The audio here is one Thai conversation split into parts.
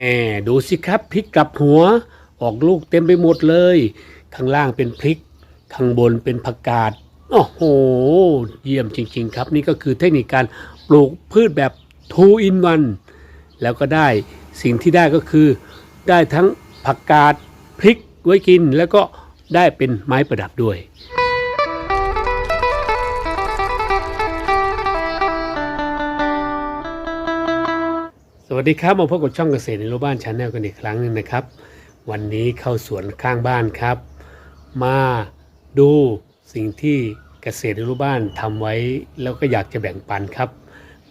แอบดูสิครับพริกกลับหัวออกลูกเต็มไปหมดเลย ข้างล่างเป็นพริก ข้างบนเป็นผักกาดโอ้โห เยี่ยมจริง ๆ ครับ นี่ก็คือเทคนิคการปลูกพืชแบบ two in one แล้วก็ได้สิ่งที่ได้ก็คือ ได้ทั้งผักกาดพริกไว้กิน แล้วก็ได้เป็นไม้ประดับด้วย วัสดีครับมาพบกับช่องเกษตรในรูปบ้านชาแนลกันอีกครั้งหนึ่งนะครับ วันนี้เข้าสวนข้างบ้านครับ มาดูสิ่งที่เกษตรในรูปบ้านทำไว้ แล้วก็อยากจะแบ่งปันครับ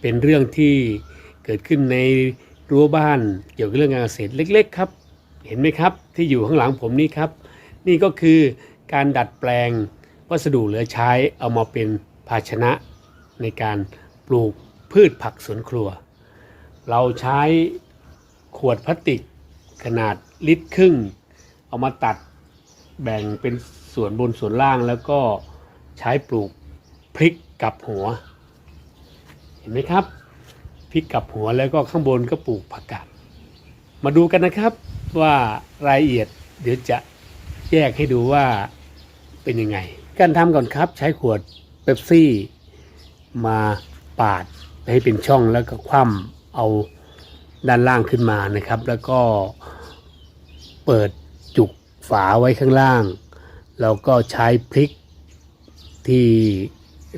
เป็นเรื่องที่เกิดขึ้นในรั้วบ้านเกี่ยวกับเรื่องการเกษตรเล็ก ๆ ครับ เห็นไหมครับที่อยู่ข้างหลังผมนี่ครับ นี่ก็คือการดัดแปลงวัสดุเหลือใช้เอามาเป็นภาชนะในการปลูกพืชผักสวนครัว เราใช้ขวดพลาสติกขนาดลิตรครึ่ง เอามาตัดแบ่งเป็นส่วนบนส่วนล่างแล้วก็ใช้ปลูกพริกกับหัว เห็นไหมครับพริกกับหัวแล้วก็ข้างบนก็ปลูกผักกาดมาดูกันนะครับว่ารายละเอียดเดี๋ยวจะแยกให้ดูว่าเป็นยังไง การทำก่อนครับใช้ขวดเป๊ปซี่มาปาดให้เป็นช่องแล้วก็คว่ำ เอาด้านล่างขึ้นมานะครับ แล้วก็เปิดจุกฝาไว้ข้างล่าง แล้วก็ใช้พริกที่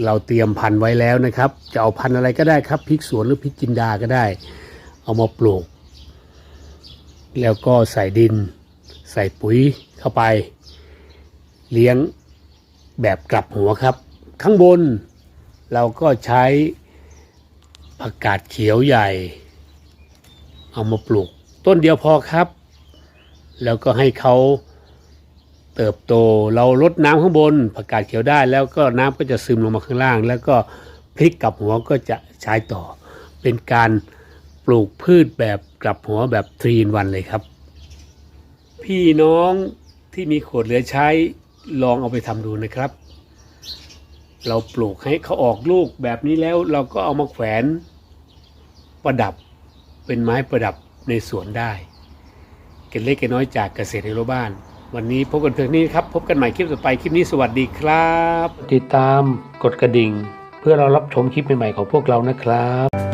เราเตรียมพันไว้แล้วนะครับ จะเอาพันอะไรก็ได้ครับพริกสวนหรือพริกจินดาก็ได้ เอามาปลูก แล้วก็ใส่ดิน ใส่ปุ๋ยเข้าไป เลี้ยงแบบกลับหัวครับ ข้างบนเราก็ใช้ ผักกาดเขียวใหญ่ เอามาปลูก ต้นเดียวพอครับ แล้วก็ให้เขาเติบโตเราลดน้ำข้างบนผักกาดเขียวได้ แล้วก็น้ำก็จะซึมลงมาข้างล่าง แล้วก็พลิกกลับหัวก็จะใช้ต่อ เป็นการปลูกพืชแบบกลับหัวแบบทรีนวันเลยครับ พี่น้องที่มีขวดเหลือใช้ลองเอาไปทำดูนะครับ เราปลูกให้เขาออกลูกแบบนี้แล้วเราก็เอามาแขวน ประดับเป็นไม้ประดับในสวนได้ เกล็ดเล็กเกล็ดน้อยจากเกษตรในรั้วบ้าน วันนี้พบกันเพียงนี้ครับ พบกันใหม่คลิปต่อไปคลิปนี้สวัสดีครับ ติดตามกดกระดิ่ง เพื่อเรารับชมคลิปใหม่ๆของพวกเรานะครับ